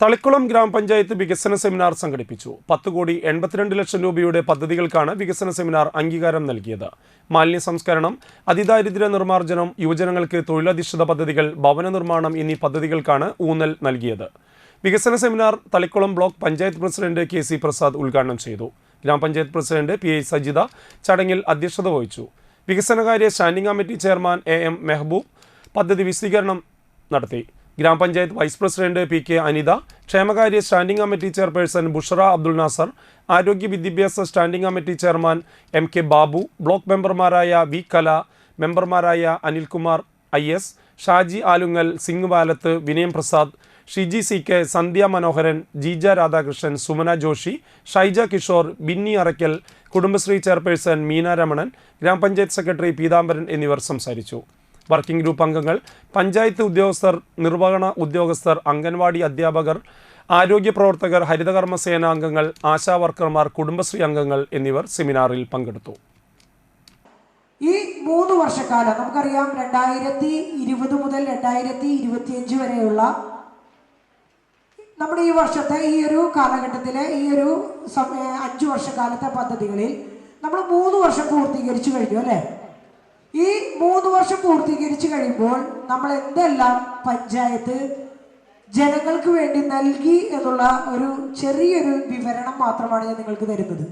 തളിക്കുളം ഗ്രാമപഞ്ചായത്ത് വികസന സെമിനാർ സംഘടിപ്പിച്ചു. പത്ത് കോടി എൺപത്തിരണ്ട് ലക്ഷം രൂപയുടെ പദ്ധതികൾക്കാണ് വികസന സെമിനാർ അംഗീകാരം നൽകിയത്. മാലിന്യ സംസ്കരണം അതിദാരിദ്ര്യ നിർമ്മാർജനം യുവജനങ്ങൾക്ക് തൊഴിലധിഷ്ഠിത പദ്ധതികൾ ഭവന നിർമ്മാണം എന്നീ പദ്ധതികൾക്കാണ് ഊന്നൽ നൽകിയത്. വികസന seminar Thalikulam block panchayat president K C Prasad ഉദ്ഘാടനം ചെയ്തു. ഗ്രാമപഞ്ചായത്ത് പ്രസിഡന്റ് പി ഐ സജിത ചടങ്ങിൽ അധ്യക്ഷത വഹിച്ചു. വികസനകാര്യ standing committee chairman A M Mehboob പദ്ധതി വിശദീകരണം നടത്തി. ഗ്രാമപഞ്ചായത്ത് vice president P K Anitha ക്ഷേമകാര്യ standing committee chairperson Bushra Abdul Nasar ആരോഗ്യ വിദ്യാഭ്യാസ standing committee chairman M K Babu block മെമ്പർമാരായ വി കല മെമ്പർമാരായ Anilkumar I S Shaji Alungal Singh Valath Vinayam Prasad Shiji C K Sandhya Manoharan Jeeja Radhakrishnan Sumana Joshi Shaija Kishore Binny Araykkal Kudumbashree chairperson Meena Ramanan ഗ്രാമപഞ്ചായത്ത് secretary Peethambaran എന്നിവർ സംസാരിച്ചു. Working group അംഗങ്ങൾ പഞ്ചായത്ത് ഉദ്യോഗസ്ഥർ നിർവഹണ ഉദ്യോഗസ്ഥർ അംഗൻവാടി അധ്യാപകർ ആരോഗ്യ പ്രവർത്തകർ ഹരിതകർമ്മസേന അംഗങ്ങൾ ആശാ വർക്കർമാർ കുടുംബശ്രീ അംഗങ്ങൾ എന്നിവർ സെമിനാറിൽ പങ്കെടുത്തു. ഈ മൂന്ന് വർഷക്കാലം നമുക്കറിയാം രണ്ടായിരത്തി ഇരുപത് മുതൽ രണ്ടായിരത്തി ഇരുപത്തിയഞ്ച് വരെയുള്ള നമ്മുടെ ഈ വർഷത്തെ ഈ ഒരു കാലഘട്ടത്തിലെ ഈ ഒരു അഞ്ചു വർഷക്കാലത്തെ പദ്ധതികളിൽ നമ്മൾ മൂന്ന് വർഷം പൂർത്തീകരിച്ചു കഴിഞ്ഞു അല്ലേ? ഈ മൂന്ന് വർഷം പൂർത്തീകരിച്ചു കഴിയുമ്പോൾ നമ്മൾ എന്തെല്ലാം പഞ്ചായത്ത് ജനങ്ങൾക്ക് വേണ്ടി നൽകി എന്നുള്ള ഒരു ചെറിയൊരു വിവരണം മാത്രമാണ് ഞാൻ നിങ്ങൾക്ക് തരുന്നത്.